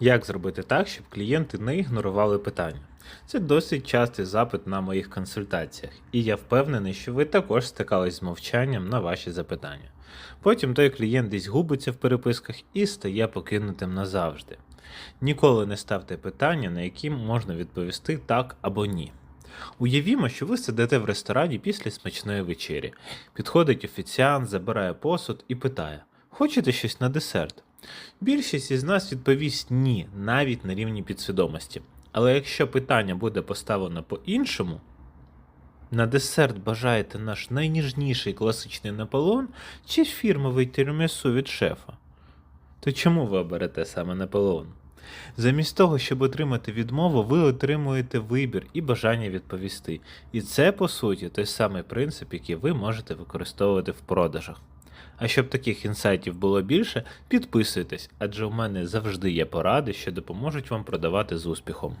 Як зробити так, щоб клієнти не ігнорували питання? Це досить частий запит на моїх консультаціях, і я впевнений, що ви також стикались з мовчанням на ваші запитання. Потім той клієнт десь губиться в переписках і стає покинутим назавжди. Ніколи не ставте питання, на які можна відповісти так або ні. Уявімо, що ви сидите в ресторані після смачної вечері. Підходить офіціант, забирає посуд і питає: Хочете щось на десерт? Більшість із нас відповість ні, навіть на рівні підсвідомості. Але якщо питання буде поставлено по-іншому, на десерт бажаєте наш найніжніший класичний Наполеон чи фірмовий тірамісу від шефа? То чому ви оберете саме Наполеон? Замість того, щоб отримати відмову, ви отримуєте вибір і бажання відповісти. І це, по суті, той самий принцип, який ви можете використовувати в продажах. А щоб таких інсайтів було більше, підписуйтесь, адже у мене завжди є поради, що допоможуть вам продавати з успіхом.